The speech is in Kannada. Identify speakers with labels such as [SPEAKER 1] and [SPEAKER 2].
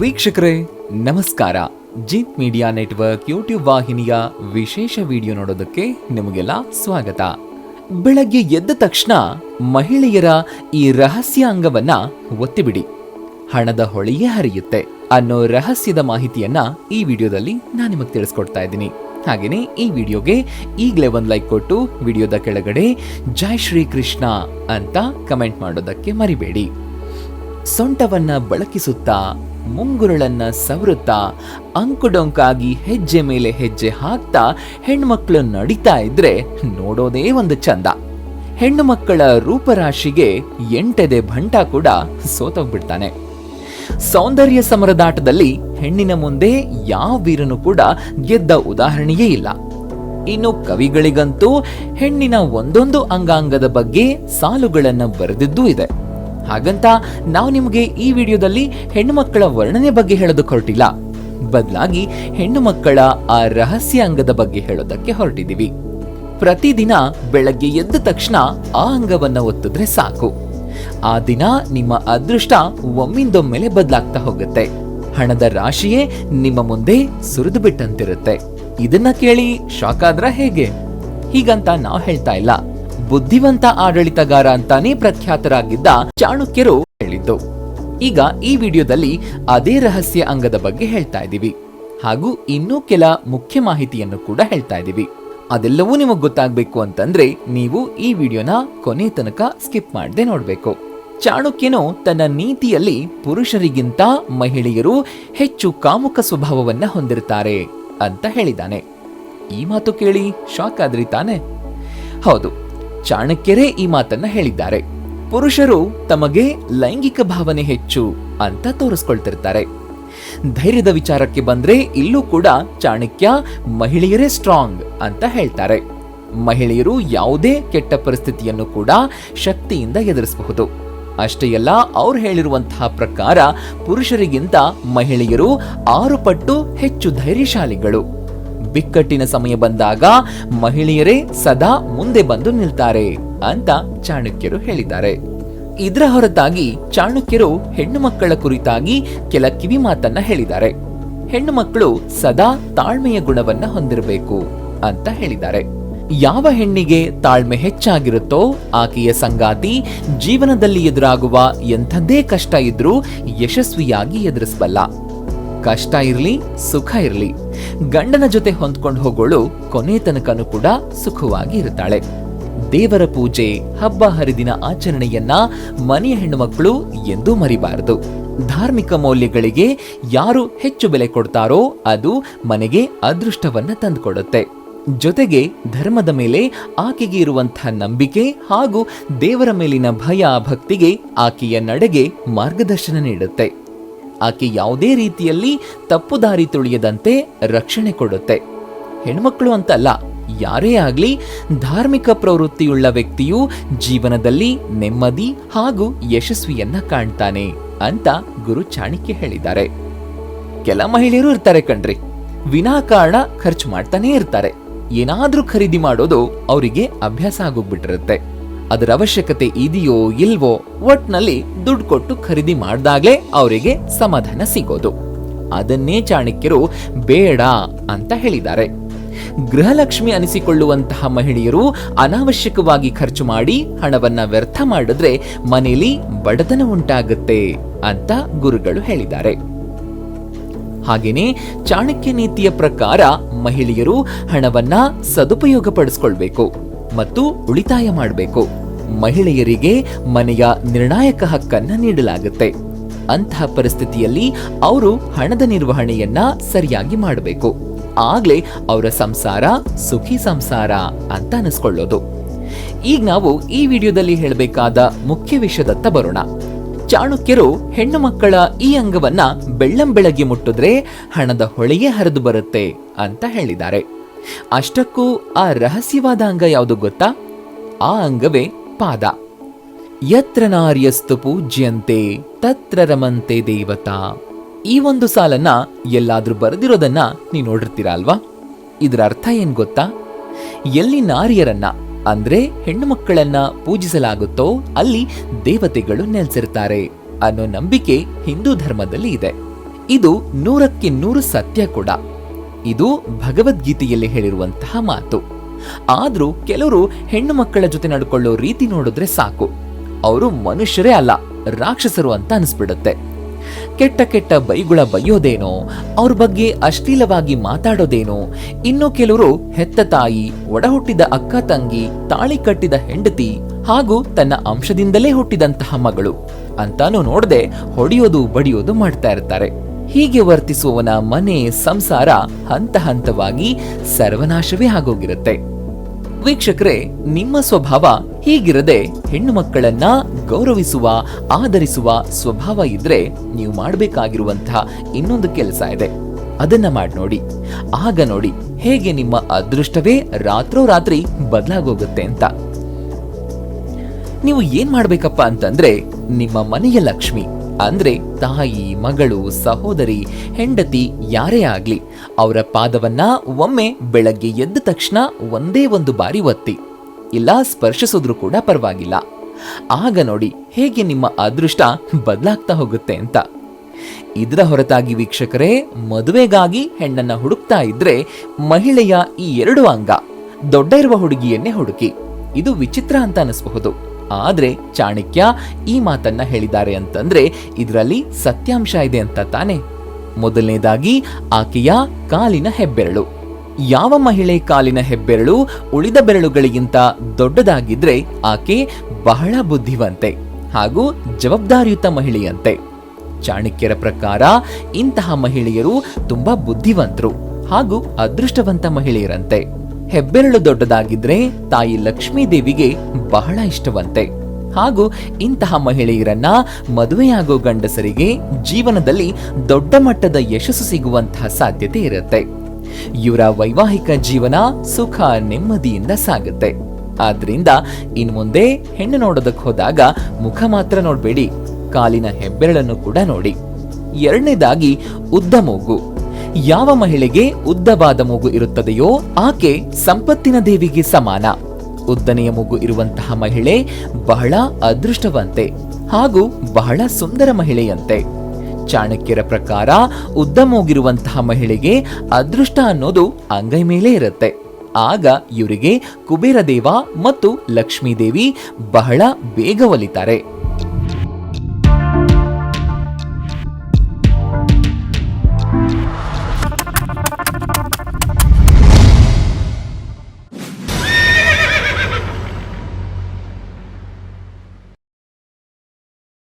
[SPEAKER 1] ವೀಕ್ಷಕರೇ, ನಮಸ್ಕಾರ. ಜೀತ್ ಮೀಡಿಯಾ ನೆಟ್ವರ್ಕ್ ಯೂಟ್ಯೂಬ್ ವಾಹಿನಿಯ ವಿಶೇಷ ವಿಡಿಯೋ ನೋಡೋದಕ್ಕೆ ನಿಮಗೆಲ್ಲ ಸ್ವಾಗತ. ಬೆಳಗ್ಗೆ ಎದ್ದ ತಕ್ಷಣ ಮಹಿಳೆಯರ ಈ ರಹಸ್ಯ ಅಂಗವನ್ನ ಒತ್ತಿಬಿಡಿ. ಹಣದ ಹೊಳೆಯೇ ಹರಿಯುತ್ತೆ ಅನ್ನೋ ರಹಸ್ಯದ ಮಾಹಿತಿಯನ್ನ ಈ ವಿಡಿಯೋದಲ್ಲಿ ನಾನು ನಿಮಗೆ ತಿಳಿಸ್ಕೊಡ್ತಾ ಇದ್ದೀನಿ. ಹಾಗೆಯೇ ಈ ವಿಡಿಯೋಗೆ ಈಗಲೇ ಒಂದು ಲೈಕ್ ಕೊಟ್ಟು ವಿಡಿಯೋದ ಕೆಳಗಡೆ ಜೈ ಶ್ರೀ ಕೃಷ್ಣ ಅಂತ ಕಮೆಂಟ್ ಮಾಡೋದಕ್ಕೆ ಮರಿಬೇಡಿ. ಸೊಂಟವನ್ನ ಬಳಕಿಸುತ್ತಾ ಮುಂಗುರುಳನ್ನ ಸವರುತ್ತಾ ಅಂಕುಡೊಂಕಾಗಿ ಹೆಜ್ಜೆ ಮೇಲೆ ಹೆಜ್ಜೆ ಹಾಕ್ತಾ ಹೆಣ್ಮಕ್ಳು ನಡಿತಾ ಇದ್ರೆ ನೋಡೋದೇ ಒಂದು ಚಂದ. ಹೆಣ್ಣು ಮಕ್ಕಳ ರೂಪರಾಶಿಗೆ ಎಂಟೆದೆ ಭಂಟ ಕೂಡ ಸೋತೋಗ್ಬಿಡ್ತಾನೆ. ಸೌಂದರ್ಯ ಸಮರದಾಟದಲ್ಲಿ ಹೆಣ್ಣಿನ ಮುಂದೆ ಯಾವ ವೀರನು ಕೂಡ ಗೆದ್ದ ಉದಾಹರಣೆಯೇ ಇಲ್ಲ. ಇನ್ನು ಕವಿಗಳಿಗಂತೂ ಹೆಣ್ಣಿನ ಒಂದೊಂದು ಅಂಗಾಂಗದ ಬಗ್ಗೆ ಸಾಲುಗಳನ್ನು ಬರೆದಿದ್ದೂ ಇದೆ. ಹಾಗಂತ ನಾವು ನಿಮಗೆ ಈ ವಿಡಿಯೋದಲ್ಲಿ ಹೆಣ್ಣು ಮಕ್ಕಳ ವರ್ಣನೆ ಬಗ್ಗೆ ಹೇಳೋದಕ್ಕೆ ಹೊರಟಿಲ್ಲ. ಬದಲಾಗಿ ಹೆಣ್ಣು ಮಕ್ಕಳ ಆ ರಹಸ್ಯ ಅಂಗದ ಬಗ್ಗೆ ಹೇಳೋದಕ್ಕೆ ಹೊರಟಿದ್ದೀವಿ. ಪ್ರತಿದಿನ ಬೆಳಗ್ಗೆ ಎದ್ದ ತಕ್ಷಣ ಆ ಅಂಗವನ್ನ ಒತ್ತಿದ್ರೆ ಸಾಕು. ಆ ದಿನ ನಿಮ್ಮ ಅದೃಷ್ಟ ಒಮ್ಮಿಂದೊಮ್ಮೆಲೆ ಬದಲಾಗ್ತಾ ಹೋಗುತ್ತೆ. ಹಣದ ರಾಶಿಯೇ ನಿಮ್ಮ ಮುಂದೆ ಸುರಿದು ಬಿಟ್ಟಂತಿರುತ್ತೆ. ಇದನ್ನ ಕೇಳಿ ಶಾಕ್ ಆದ್ರ ಹೇಗೆ? ಹೀಗಂತ ನಾವು ಹೇಳ್ತಾ ಇಲ್ಲ. ಬುದ್ಧಿವಂತ ಆಡಳಿತಗಾರ ಅಂತಾನೆ ಪ್ರಖ್ಯಾತರಾಗಿದ್ದ ಚಾಣಕ್ಯರು ಹೇಳಿದ್ದು. ಈಗ ಈ ವಿಡಿಯೋದಲ್ಲಿ ಅದೇ ರಹಸ್ಯ ಅಂಗದ ಬಗ್ಗೆ ಹೇಳ್ತಾ ಇದ್ದೀವಿ. ಹಾಗೂ ಇನ್ನೂ ಕೆಲ ಮುಖ್ಯ ಮಾಹಿತಿಯನ್ನು ಕೂಡ ಹೇಳ್ತಾ ಇದ್ದೀವಿ. ಅದೆಲ್ಲವೂ ನಿಮಗೆ ಗೊತ್ತಾಗಬೇಕು ಅಂತಂದ್ರೆ ನೀವು ಈ ವಿಡಿಯೋನ ಕೊನೆ ತನಕ ಸ್ಕಿಪ್ ಮಾಡದೆ ನೋಡಬೇಕು. ಚಾಣಕ್ಯನು ತನ್ನ ನೀತಿಯಲ್ಲಿ ಪುರುಷರಿಗಿಂತ ಮಹಿಳೆಯರು ಹೆಚ್ಚು ಕಾಮುಕ ಸ್ವಭಾವವನ್ನ ಹೊಂದಿರುತ್ತಾರೆ ಅಂತ ಹೇಳಿದ್ದಾನೆ. ಈ ಮಾತು ಕೇಳಿ ಶಾಕ್ ಆದ್ರಿ ತಾನೆ? ಹೌದು. ಚಾಣಕ್ಯರೇ ಈ ಮಾತನ್ನ ಹೇಳಿದ್ದಾರೆ. ಪುರುಷರು ತಮಗೆ ಲೈಂಗಿಕ ಭಾವನೆ ಹೆಚ್ಚು ಅಂತ ತೋರಿಸ್ಕೊಳ್ತಿರ್ತಾರೆ. ಧೈರ್ಯದ ವಿಚಾರಕ್ಕೆ ಬಂದ್ರೆ ಇಲ್ಲೂ ಕೂಡ ಚಾಣಕ್ಯ ಮಹಿಳೆಯರೇ ಸ್ಟ್ರಾಂಗ್ ಅಂತ ಹೇಳ್ತಾರೆ. ಮಹಿಳೆಯರು ಯಾವುದೇ ಕೆಟ್ಟ ಪರಿಸ್ಥಿತಿಯನ್ನು ಕೂಡ ಶಕ್ತಿಯಿಂದ ಎದುರಿಸಬಹುದು. ಅಷ್ಟೇ ಅಲ್ಲ, ಅವ್ರು ಹೇಳಿರುವಂತಹ ಪ್ರಕಾರ ಪುರುಷರಿಗಿಂತ ಮಹಿಳೆಯರು ಆರು ಪಟ್ಟು ಹೆಚ್ಚು ಧೈರ್ಯಶಾಲಿಗಳು. ಬಿಕ್ಕಟ್ಟಿನ ಸಮಯ ಬಂದಾಗ ಮಹಿಳೆಯರೇ ಸದಾ ಮುಂದೆ ಬಂದು ನಿಲ್ತಾರೆ ಅಂತ ಚಾಣಕ್ಯರು ಹೇಳಿದ್ದಾರೆ. ಇದರ ಹೊರತಾಗಿ ಚಾಣಕ್ಯರು ಹೆಣ್ಣು ಮಕ್ಕಳ ಕುರಿತಾಗಿ ಕೆಲ ಕಿವಿ ಮಾತನ್ನ ಹೇಳಿದ್ದಾರೆ. ಹೆಣ್ಣು ಮಕ್ಕಳು ಸದಾ ತಾಳ್ಮೆಯ ಗುಣವನ್ನ ಹೊಂದಿರಬೇಕು ಅಂತ ಹೇಳಿದ್ದಾರೆ. ಯಾವ ಹೆಣ್ಣಿಗೆ ತಾಳ್ಮೆ ಹೆಚ್ಚಾಗಿರುತ್ತೋ ಆಕೆಯ ಸಂಗಾತಿ ಜೀವನದಲ್ಲಿ ಎದುರಾಗುವ ಎಂಥದ್ದೇ ಕಷ್ಟ ಇದ್ರೂ ಯಶಸ್ವಿಯಾಗಿ ಎದುರಿಸಬಲ್ಲ. ಕಷ್ಟ ಇರಲಿ, ಸುಖ ಇರಲಿ. ಗಂಡನ ಜೊತೆ ಹೊಂದ್ಕೊಂಡು ಹೋಗೋಳು ಕೊನೆ ತನಕನೂ ಕೂಡ ಸುಖವಾಗಿ ಇರುತ್ತಾಳೆ ದೇವರ ಪೂಜೆ, ಹಬ್ಬ ಹರಿದಿನ ಆಚರಣೆಯನ್ನ ಮನೆಯ ಹೆಣ್ಣುಮಕ್ಕಳು ಎಂದೂ ಮರಿಬಾರದು. ಧಾರ್ಮಿಕ ಮೌಲ್ಯಗಳಿಗೆ ಯಾರು ಹೆಚ್ಚು ಬೆಲೆ ಕೊಡ್ತಾರೋ ಅದು ಮನೆಗೆ ಅದೃಷ್ಟವನ್ನ ತಂದುಕೊಡುತ್ತೆ. ಜೊತೆಗೆ ಧರ್ಮದ ಮೇಲೆ ಆಕೆಗೆ ಇರುವಂತಹ ನಂಬಿಕೆ ಹಾಗೂ ದೇವರ ಮೇಲಿನ ಭಯ, ಭಕ್ತಿಗೆ ಆಕೆಯ ನಡೆಗೆ ಮಾರ್ಗದರ್ಶನ ನೀಡುತ್ತೆ. ಆಕೆ ಯಾವುದೇ ರೀತಿಯಲ್ಲಿ ತಪ್ಪು ದಾರಿ ತುಳಿಯದಂತೆ ರಕ್ಷಣೆ ಕೊಡುತ್ತೆ. ಹೆಣ್ಮಕ್ಳು ಅಂತಲ್ಲ, ಯಾರೇ ಆಗ್ಲಿ ಧಾರ್ಮಿಕ ಪ್ರವೃತ್ತಿಯುಳ್ಳ ವ್ಯಕ್ತಿಯು ಜೀವನದಲ್ಲಿ ನೆಮ್ಮದಿ ಹಾಗೂ ಯಶಸ್ವಿಯನ್ನ ಕಾಣ್ತಾನೆ ಅಂತ ಗುರು ಚಾಣಕ್ಯ ಹೇಳಿದ್ದಾರೆ. ಕೆಲ ಮಹಿಳೆಯರು ಇರ್ತಾರೆ ಕಣ್ರಿ. ವಿನಾಕಾರಣ ಖರ್ಚು ಮಾಡ್ತಾನೆ ಇರ್ತಾರೆ. ಏನಾದ್ರೂ ಖರೀದಿ ಮಾಡೋದು ಅವರಿಗೆ ಅಭ್ಯಾಸ ಆಗೋಗ್ಬಿಟ್ಟಿರುತ್ತೆ. ಅದರ ಅವಶ್ಯಕತೆ ಇದೆಯೋ ಇಲ್ವೋ ಒಟ್ನಲ್ಲಿ ದುಡ್ಡು ಕೊಟ್ಟು ಖರೀದಿ ಮಾಡಿದಾಗಲೇ ಅವರಿಗೆ ಸಮಾಧಾನ ಸಿಗೋದು. ಅದನ್ನೇ ಚಾಣಕ್ಯರು ಬೇಡ ಅಂತ ಹೇಳಿದ್ದಾರೆ. ಗೃಹಲಕ್ಷ್ಮಿ ಅನಿಸಿಕೊಳ್ಳುವಂತಹ ಮಹಿಳೆಯರು ಅನಾವಶ್ಯಕವಾಗಿ ಖರ್ಚು ಮಾಡಿ ಹಣವನ್ನ ವ್ಯರ್ಥ ಮಾಡಿದ್ರೆ ಮನೆಯಲ್ಲಿ ಬಡತನ ಉಂಟಾಗುತ್ತೆ ಅಂತ ಗುರುಗಳು ಹೇಳಿದ್ದಾರೆ. ಹಾಗೇನೆ ಚಾಣಕ್ಯ ನೀತಿಯ ಪ್ರಕಾರ ಮಹಿಳೆಯರು ಹಣವನ್ನ ಸದುಪಯೋಗ ಪಡಿಸ್ಕೊಳ್ಬೇಕು. ಮತ್ತು ಉಳಿತಾಯ ಮಾಡಬೇಕು. ಮಹಿಳೆಯರಿಗೆ ಮನೆಯ ನಿರ್ಣಾಯಕ ಹಕ್ಕನ್ನ ನೀಡಲಾಗುತ್ತೆ. ಅಂತಹ ಪರಿಸ್ಥಿತಿಯಲ್ಲಿ ಅವರು ಹಣದ ನಿರ್ವಹಣೆಯನ್ನ ಸರಿಯಾಗಿ ಮಾಡಬೇಕು. ಆಗ್ಲೇ ಅವರ ಸಂಸಾರ ಸುಖಿ ಸಂಸಾರ ಅಂತ ಅನಿಸ್ಕೊಳ್ಳೋದು. ಈಗ ನಾವು ಈ ವಿಡಿಯೋದಲ್ಲಿ ಹೇಳಬೇಕಾದ ಮುಖ್ಯ ವಿಷಯದತ್ತ ಬರೋಣ. ಚಾಣಕ್ಯರು ಹೆಣ್ಣು ಮಕ್ಕಳ ಈ ಅಂಗವನ್ನ ಬೆಳ್ಳಂ ಬೆಳಗ್ಗೆ ಮುಟ್ಟಿದ್ರೆ ಹಣದ ಹೊಳೆಯೇ ಹರಿದು ಬರುತ್ತೆ ಅಂತ ಹೇಳಿದ್ದಾರೆ. ಅಷ್ಟಕ್ಕೂ ಆ ರಹಸ್ಯವಾದ ಅಂಗ ಯಾವುದು ಗೊತ್ತಾ? ಆ ಅಂಗವೇ ಪಾದ. ಯತ್ರ ನಾರ್ಯಸ್ತು ಪೂಜ್ಯಂತೆ, ತತ್ರ ರಮಂತೆ ದೇವತಾ. ಈ ಒಂದು ಸಾಲನ್ನ ಎಲ್ಲಾದ್ರೂ ಬರೆದಿರೋದನ್ನ ನೀ ನೋಡಿರ್ತೀರಾ ಅಲ್ವಾ? ಇದರ ಅರ್ಥ ಏನ್ ಗೊತ್ತಾ? ಎಲ್ಲಿ ನಾರಿಯರನ್ನ, ಅಂದ್ರೆ ಹೆಣ್ಣು ಮಕ್ಕಳನ್ನ ಪೂಜಿಸಲಾಗುತ್ತೋ ಅಲ್ಲಿ ದೇವತೆಗಳು ನೆಲೆಸಿರ್ತಾರೆ ಅನ್ನೋ ನಂಬಿಕೆ ಹಿಂದೂ ಧರ್ಮದಲ್ಲಿ ಇದೆ. ಇದು ನೂರಕ್ಕೆ ನೂರು ಸತ್ಯ ಕೂಡ. ಇದು ಭಗವದ್ಗೀತೆಯಲ್ಲಿ ಹೇಳಿರುವಂತಹ ಮಾತು. ಆದರೂ ಕೆಲವರು ಹೆಣ್ಣು ಮಕ್ಕಳ ಜೊತೆ ನಡ್ಕೊಳ್ಳೋ ರೀತಿ ನೋಡಿದ್ರೆ ಸಾಕು. ಅವರು ಮನುಷ್ಯರೇ ಅಲ್ಲ, ರಾಕ್ಷಸರು ಅಂತ ಅನಿಸ್ಬಿಡುತ್ತೆ. ಕೆಟ್ಟ ಕೆಟ್ಟ ಬೈಗುಳ ಬೈಯೋದೇನೋ ಅವ್ರ ಬಗ್ಗೆ ಅಶ್ಲೀಲವಾಗಿ ಮಾತಾಡೋದೇನೋ, ಇನ್ನು ಕೆಲವರು ಹೆತ್ತ ತಾಯಿ, ಒಡಹುಟ್ಟಿದ ಅಕ್ಕ ತಂಗಿ, ತಾಳಿ ಕಟ್ಟಿದ ಹೆಂಡತಿ, ಹಾಗೂ ತನ್ನ ಅಂಶದಿಂದಲೇ ಹುಟ್ಟಿದಂತಹ ಮಗಳು ಅಂತಾನು ನೋಡದೆ ಹೊಡೆಯೋದು ಬಡಿಯೋದು ಮಾಡ್ತಾ ಇರ್ತಾರೆ. ಹೀಗೆ ವರ್ತಿಸುವವನ ಮನೆ ಸಂಸಾರ ಹಂತ ಹಂತವಾಗಿ ಸರ್ವನಾಶವೇ ಆಗೋಗಿರುತ್ತೆ. ವೀಕ್ಷಕರೇ, ನಿಮ್ಮ ಸ್ವಭಾವ ಹೀಗಿರದೆ ಹೆಣ್ಣು ಮಕ್ಕಳನ್ನ ಗೌರವಿಸುವ ಆದರಿಸುವ ಸ್ವಭಾವ ಇದ್ರೆ ನೀವು ಮಾಡಬೇಕಾಗಿರುವಂತಹ ಇನ್ನೊಂದು ಕೆಲಸ ಇದೆ. ಅದನ್ನ ಮಾಡಿ ನೋಡಿ. ಆಗ ನೋಡಿ ಹೇಗೆ ನಿಮ್ಮ ಅದೃಷ್ಟವೇ ರಾತ್ರೋರಾತ್ರಿ ಬದಲಾಗೋಗುತ್ತೆ ಅಂತ. ನೀವು ಏನ್ ಮಾಡ್ಬೇಕಪ್ಪ ಅಂತಂದ್ರೆ ನಿಮ್ಮ ಮನೆಯ ಲಕ್ಷ್ಮಿ. ಅಂದ್ರೆ ತಾಯಿ, ಮಗಳು, ಸಹೋದರಿ, ಹೆಂಡತಿ ಯಾರೇ ಆಗ್ಲಿ, ಅವರ ಪಾದವನ್ನ ಒಮ್ಮೆ ಬೆಳಗ್ಗೆ ಎದ್ದ ತಕ್ಷಣ ಒಂದೇ ಒಂದು ಬಾರಿ ಒತ್ತಿ. ಇಲ್ಲ, ಸ್ಪರ್ಶಿಸಿದ್ರು ಕೂಡ ಪರವಾಗಿಲ್ಲ. ಆಗ ನೋಡಿ, ಹೇಗೆ ನಿಮ್ಮ ಅದೃಷ್ಟ ಬದಲಾಗ್ತಾ ಹೋಗುತ್ತೆ ಅಂತ. ಇದರ ಹೊರತಾಗಿ ವೀಕ್ಷಕರೇ, ಮದುವೆಗಾಗಿ ಹೆಣ್ಣನ್ನ ಹುಡುಕ್ತಾ ಇದ್ರೆ ಮಹಿಳೆಯ ಈ ಎರಡು ಅಂಗ, ದೊಡ್ಡ ಇರುವ ಹುಡುಗಿಯನ್ನೇ ಹುಡುಕಿ. ಇದು ವಿಚಿತ್ರ ಅಂತ ಅನಿಸಬಹುದು. ಆದ್ರೆ ಚಾಣಕ್ಯ ಈ ಮಾತನ್ನ ಹೇಳಿದ್ದಾರೆ ಅಂತಂದ್ರೆ ಇದರಲ್ಲಿ ಸತ್ಯಾಂಶ ಇದೆ ಅಂತ ತಾನೆ. ಮೊದಲನೇದಾಗಿ ಆಕೆಯ ಕಾಲಿನ ಹೆಬ್ಬೆರಳು. ಯಾವ ಮಹಿಳೆ ಕಾಲಿನ ಹೆಬ್ಬೆರಳು ಉಳಿದ ಬೆರಳುಗಳಿಗಿಂತ ದೊಡ್ಡದಾಗಿದ್ರೆ ಆಕೆ ಬಹಳ ಬುದ್ಧಿವಂತೆ ಹಾಗೂ ಜವಾಬ್ದಾರಿಯುತ ಮಹಿಳೆಯಂತೆ. ಚಾಣಕ್ಯರ ಪ್ರಕಾರ ಇಂತಹ ಮಹಿಳೆಯರು ತುಂಬಾ ಬುದ್ಧಿವಂತರು ಹಾಗೂ ಅದೃಷ್ಟವಂತ ಮಹಿಳೆಯರಂತೆ. ಹೆಬ್ಬೆರಳು ದೊಡ್ಡದಾಗಿದ್ರೆ ತಾಯಿ ಲಕ್ಷ್ಮೀ ದೇವಿಗೆ ಬಹಳ ಇಷ್ಟವಂತೆ. ಹಾಗೂ ಇಂತಹ ಮಹಿಳೆಯರನ್ನ ಮದುವೆಯಾಗೋ ಗಂಡಸರಿಗೆ ಜೀವನದಲ್ಲಿ ದೊಡ್ಡ ಮಟ್ಟದ ಯಶಸ್ಸು ಸಿಗುವಂತಹ ಸಾಧ್ಯತೆ ಇರುತ್ತೆ. ಇವರ ವೈವಾಹಿಕ ಜೀವನ ಸುಖ ನೆಮ್ಮದಿಯಿಂದ ಸಾಗುತ್ತೆ. ಆದ್ರಿಂದ ಇನ್ ಮುಂದೆ ಹೆಣ್ಣು ನೋಡೋದಕ್ಕೆ ಹೋದಾಗ ಮುಖ ಮಾತ್ರ ನೋಡಬೇಡಿ, ಕಾಲಿನ ಹೆಬ್ಬೆರಳನ್ನು ಕೂಡ ನೋಡಿ. ಎರಡನೇದಾಗಿ ಉದ್ದ ಮೂಗು. ಯಾವ ಮಹಿಳೆಗೆ ಉದ್ದವಾದ ಮೂಗು ಇರುತ್ತದೆಯೋ ಆಕೆ ಸಂಪತ್ತಿನ ದೇವಿಗೆ ಸಮಾನ. ಉದ್ದನೆಯ ಮೂಗು ಇರುವಂತಹ ಮಹಿಳೆ ಬಹಳ ಅದೃಷ್ಟವಂತೆ ಹಾಗೂ ಬಹಳ ಸುಂದರ ಮಹಿಳೆಯಂತೆ. ಚಾಣಕ್ಯರ ಪ್ರಕಾರ ಉದ್ದ ಮೂಗಿರುವಂತಹ ಮಹಿಳೆಗೆ ಅದೃಷ್ಟ ಅನ್ನೋದು ಅಂಗೈ ಮೇಲೆ ಇರುತ್ತೆ. ಆಗ ಇವರಿಗೆ ಕುಬೇರ ದೇವ ಮತ್ತು ಲಕ್ಷ್ಮೀದೇವಿ ಬಹಳ ಬೇಗ ಒಲಿತಾರೆ.